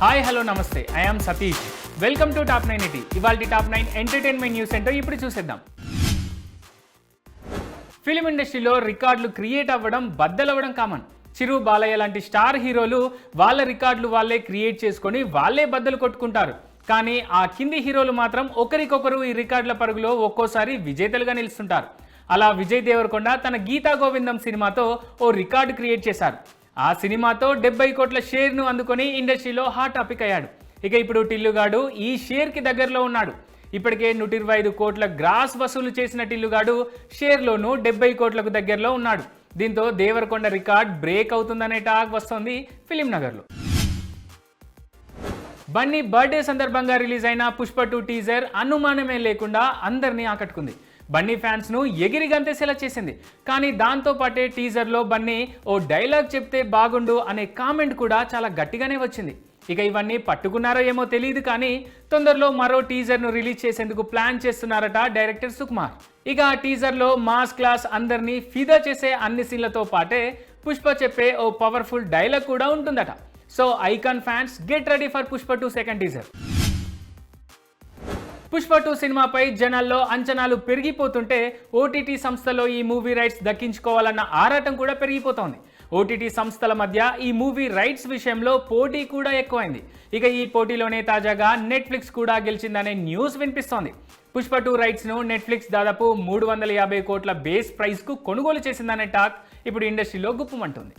Hi hello namaste. I'm Satish. Welcome to top nine ET ఇవాళ top nine entertainment news ఏంటో ఇప్పుడు చూసేద్దాం. Film ఇండస్ట్రీలో రికార్డులు క్రియేట్ అవ్వడం బద్దలవ్వడం కామన్. చిరు బాలయ్య లాంటి స్టార్ హీరోలు వాళ్ళ రికార్డులు వాళ్ళే క్రియేట్ చేసుకొని వాళ్ళే బద్దలు కొట్టుకుంటారు. కానీ ఆ కింది హీరోలు మాత్రం ఒకరికొకరు ఈ రికార్డుల పరుగులో ఒక్కోసారి విజేతలుగా నిలుస్తుంటారు. అలా విజయ్ దేవరకొండ తన గీతా గోవిందం సినిమాతో ఓ రికార్డు క్రియేట్ చేశారు. ఆ సినిమాతో డెబ్బై కోట్ల షేర్ను అందుకొని ఇండస్ట్రీలో హాట్ టాపిక్ అయ్యాడు. ఇక ఇప్పుడు టిల్లుగాడు ఈ షేర్కి దగ్గరలో ఉన్నాడు. ఇప్పటికే నూట ఇరవై ఐదు కోట్ల గ్రాస్ వసూలు చేసిన టిల్లుగాడు షేర్లోనూ డెబ్బై కోట్లకు దగ్గరలో ఉన్నాడు. దీంతో దేవరకొండ రికార్డ్ బ్రేక్ అవుతుందనే టాక్ వస్తోంది ఫిలిం నగర్లో. బన్నీ బర్త్డే సందర్భంగా రిలీజ్ అయిన పుష్ప టూ టీజర్ అనుమానమే లేకుండా అందరినీ ఆకట్టుకుంది. బన్నీ ఫ్యాన్స్ను ఎగిరి గంతేసేలా చేసింది. కానీ దాంతో పాటే టీజర్లో బన్నీ ఓ డైలాగ్ చెప్తే బాగుండు అనే కామెంట్ కూడా చాలా గట్టిగానే వచ్చింది. ఇక ఇవన్నీ పట్టుకున్నారో ఏమో తెలియదు కానీ తొందరలో మరో టీజర్ను రిలీజ్ చేసేందుకు ప్లాన్ చేస్తున్నారట డైరెక్టర్ సుకుమార్. ఇక ఆ టీజర్లో మాస్ క్లాస్ అందరినీ ఫిదా చేసే అన్ని సీన్లతో పాటే పుష్ప చెప్పే ఓ పవర్ఫుల్ డైలాగ్ కూడా ఉంటుందట. So icon fans get ready for Pushpa two second teaser. Pushpa two సినిమాపై జనాల్లో అంచనాలు పెరిగిపోతుంటే ఓటీటీ సంస్థలో ఈ మూవీ రైట్స్ దక్కించుకోవాలన్న ఆరాటం కూడా పెరిగిపోతోంది. ఓటీటీ సంస్థల మధ్య ఈ మూవీ రైట్స్ విషయంలో పోటీ కూడా ఎక్కువైంది. ఇక ఈ పోటీలోనే తాజాగా నెట్ఫ్లిక్స్ కూడా గెలిచిందనే న్యూస్ వినిపిస్తోంది. పుష్ప టూ రైట్స్ను నెట్ఫ్లిక్స్ దాదాపు మూడు వందల యాభై కోట్ల బేస్ ప్రైస్కు కొనుగోలు చేసిందనే టాక్ ఇప్పుడు ఇండస్ట్రీలో గుప్పమంటుంది.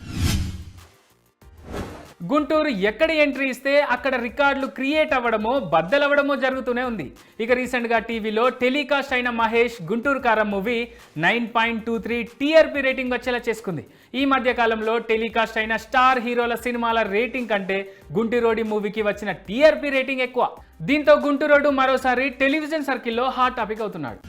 గుంటూరు ఎక్కడ ఎంట్రీ ఇస్తే అక్కడ రికార్డులు క్రియేట్ అవ్వడమో బద్దలవ్వడమో జరుగుతూనే ఉంది. ఇక రీసెంట్గా టీవీలో టెలికాస్ట్ అయిన Mahesh Guntur Kaaram movie nine point two three TRP rating వచ్చేలా చేసుకుంది. ఈ మధ్య కాలంలో టెలికాస్ట్ అయిన స్టార్ హీరోల సినిమాల రేటింగ్ కంటే గుంటూరోడి మూవీకి వచ్చిన టీఆర్పీ రేటింగ్ ఎక్కువ. దీంతో గుంటూరోడు మరోసారి టెలివిజన్ సర్కిల్లో హాట్ టాపిక్ అవుతున్నాడు.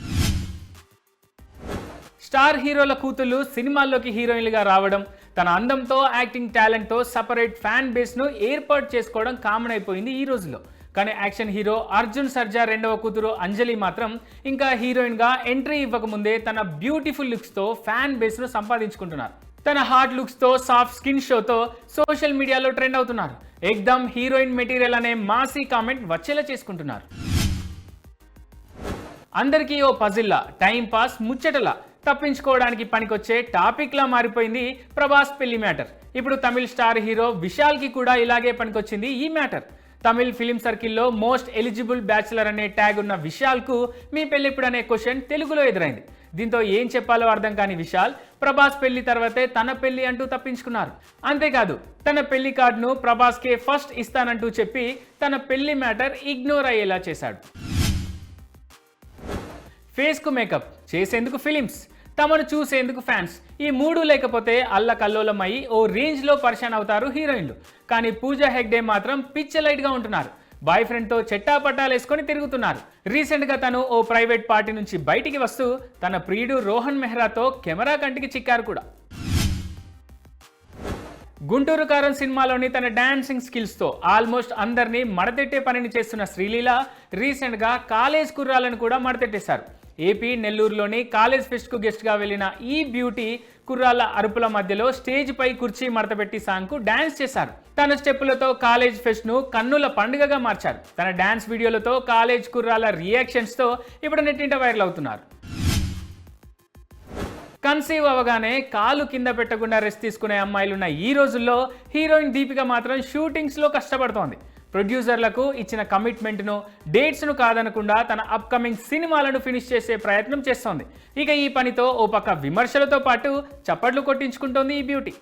స్టార్ హీరోల కూతుళ్ళు సినిమాల్లోకి హీరోయిన్లుగా రావడం తన అందంతో యాక్టింగ్ టాలెంట్తో సపరేట్ ఫ్యాన్ బేస్ను ఏర్పాటు చేసుకోవడం కామన్ అయిపోయింది ఈ రోజుల్లో. కానీ యాక్షన్ హీరో అర్జున్ సర్జా రెండవ కూతురు అంజలి మాత్రం ఇంకా హీరోయిన్గా ఎంట్రీ ఇవ్వకముందే తన బ్యూటిఫుల్ లుక్స్తో ఫ్యాన్ బేస్ను సంపాదించుకుంటున్నారు. తన హార్డ్ లుక్స్తో సాఫ్ట్ స్కిన్ షోతో సోషల్ మీడియాలో ట్రెండ్ అవుతున్నారు. ఎగ్దమ్ హీరోయిన్ మెటీరియల్ అనే మాసీ కామెంట్ వచ్చేలా చేసుకుంటున్నారు. అందరికీ ఓ పజిల్లా టైం పాస్ ముచ్చటలా. తప్పించుకోవడానికి పనికొచ్చే టాపిక్లా మారిపోయింది ప్రభాస్ పెళ్ళి మ్యాటర్. ఇప్పుడు తమిళ స్టార్ హీరో విశాల్కి కూడా ఇలాగే పనికొచ్చింది ఈ మ్యాటర్. తమిళ్ ఫిలిం సర్కిల్లో మోస్ట్ ఎలిజిబుల్ బ్యాచులర్ అనే ట్యాగ్ ఉన్న విశాల్కు మీ పెళ్ళిప్పుడు అనే క్వశ్చన్ తెలుగులో ఎదురైంది. దీంతో ఏం చెప్పాలో అర్థం కాని విశాల్ ప్రభాస్ పెళ్ళి తర్వాతే తన పెళ్ళి అంటూ తప్పించుకున్నారు. అంతేకాదు తన పెళ్ళి కార్డును ప్రభాస్కే ఫస్ట్ ఇస్తానంటూ చెప్పి తన పెళ్ళి మ్యాటర్ ఇగ్నోర్ అయ్యేలా చేశాడు. ఫేస్కు మేకప్ చేసేందుకు ఫిలిమ్స్. తమను చూసేందుకు ఫ్యాన్స్ ఈ మూడు లేకపోతే అల్ల కల్లోలమై ఓ రేంజ్లో పరిశాన్ అవుతారు హీరోయిన్లు. కానీ పూజా హెగ్డే మాత్రం పిచ్చ లైట్గా ఉంటున్నారు. బాయ్ ఫ్రెండ్తో చెట్టా పట్టాలు వేసుకొని తిరుగుతున్నారు. రీసెంట్గా తను ఓ ప్రైవేట్ పార్టీ నుంచి బయటికి వస్తూ తన ప్రియుడు రోహన్ మెహ్రాతో కెమెరా కంటికి చిక్కారు కూడా. గుంటూరు కారం సినిమాలోని తన డాన్సింగ్ స్కిల్స్తో ఆల్మోస్ట్ అందరినీ మడతెట్టే పనిని చేస్తున్న శ్రీలీల రీసెంట్గా కాలేజ్ కుర్రాలను కూడా మడతెట్టేశారు. ఏపీ నెల్లూరులోని కాలేజ్ ఫెస్ట్కు గెస్ట్గా వెళ్ళిన ఈ బ్యూటీ కుర్రాళ్ళ అరుపుల మధ్యలో స్టేజ్పై కుర్చీ మడతపెట్టి సాంగ్కు డ్యాన్స్ చేశారు. తన స్టెప్పులతో కాలేజ్ ఫెస్ట్ను కన్నుల పండుగగా మార్చారు. తన డ్యాన్స్ వీడియోలతో కాలేజ్ కుర్రాళ్ళ రియాక్షన్స్తో ఇప్పుడు నెట్టింట వైరల్ అవుతున్నారు. కన్సీవ్ అవగానే కాలు కింద పెట్టకుండా రెస్ట్ తీసుకునే అమ్మాయిలున్న ఈ రోజుల్లో హీరోయిన్ దీపిక మాత్రం షూటింగ్స్లో కష్టపడుతోంది. ప్రొడ్యూసర్లకు ఇచ్చిన కమిట్మెంట్ను డేట్స్ను కాదనకుండా తన అప్కమింగ్ సినిమాలను ఫినిష్ చేసే ప్రయత్నం చేస్తోంది. ఇక ఈ పనితో ఓ పక్క విమర్శలతో పాటు చప్పట్లు కొట్టించుకుంటోంది ఈ బ్యూటీ.